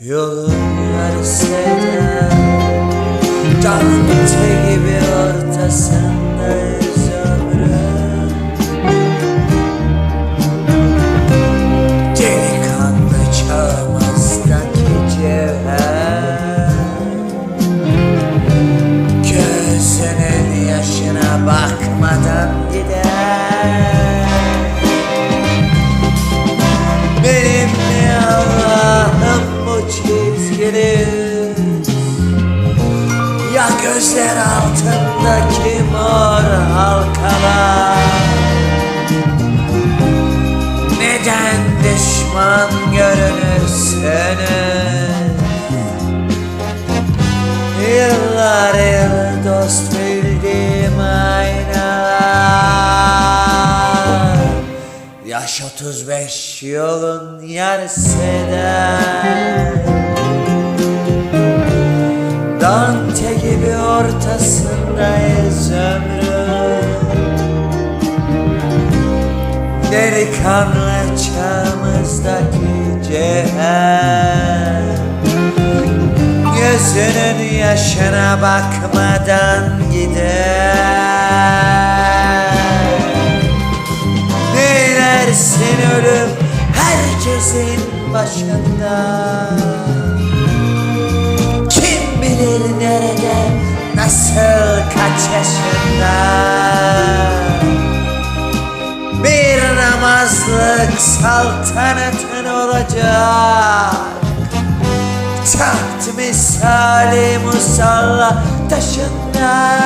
Yolun yarısıydı Dante gibi ortasındayız ömrüm Delikanlı çağımızdaki cevher yaşına bakmadan gider Ya gözler altındaki mor halkalar. Neden düşman görünürsünüz Yıllar yıl dost bildiğim aynalar. Yaş 35 yolun yarısıda Dante ortasındayız ömrün Delikanlı çağımızdaki cevher Gözünün yaşına bakmadan gider. Neylersin ölüm herkesin başında yaşında Bir namazlık saltanatın olacak. Taht misali musalla taşında.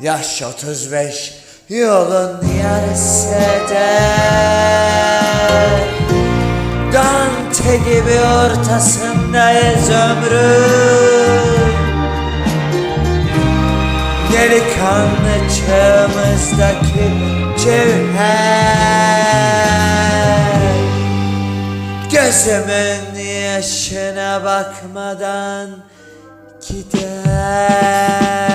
Yaş 35 yolun yarısı eder Dante gibi ortasındayız ömrün Delikanlı çağımızdaki cevher. Gözümün yaşına bakmadan gider